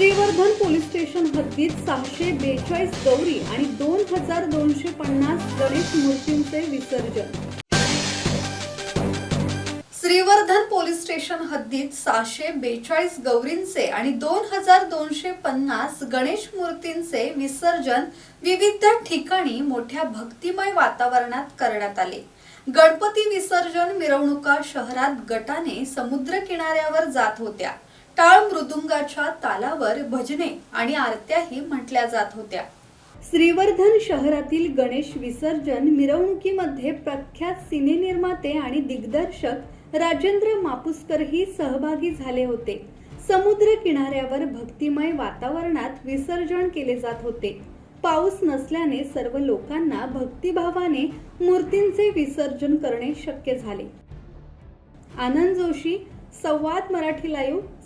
Shrivardhan police station हद्दीत सहाशे बेचाळीस गौरी आणि दोन हजार दोनशे पन्नास गणेश मूर्तींचे विसर्जन. श्रीवर्धन पोलीस स्टेशन हद्दीत सहाशे बेचाळीस गौरींचे आणि दोन हजार दोनशे पन्नास गणेश मूर्तींचे विसर्जन विविध ठिकाणी मोठ्या भक्तिमय वातावरणात करण्यात आले. गणपती विसर्जन मिरवणुका शहरात गटाने समुद्र किनाऱ्यावर जात होत्या. टाळ मृदुंगाच्या तालावर भजने आणि आरत्याही म्हटल्या जात होत्या. श्रीवर्धन शहरातील गणेश विसर्जन मिरवणुकीमध्ये प्रख्यात सिनेनिर्माते आणि दिग्दर्शक राजेंद्र मापुसकरही सहभागी झाले होते. समुद्र किनाऱ्यावर भक्तिमय वातावरणात विसर्जन केले जात होते. पाऊस नसल्याने सर्व लोकांना भक्तिभावाने मूर्तींचे विसर्जन करणे शक्य झाले. आनंद जोशी संवाद मराठी लाईव्ह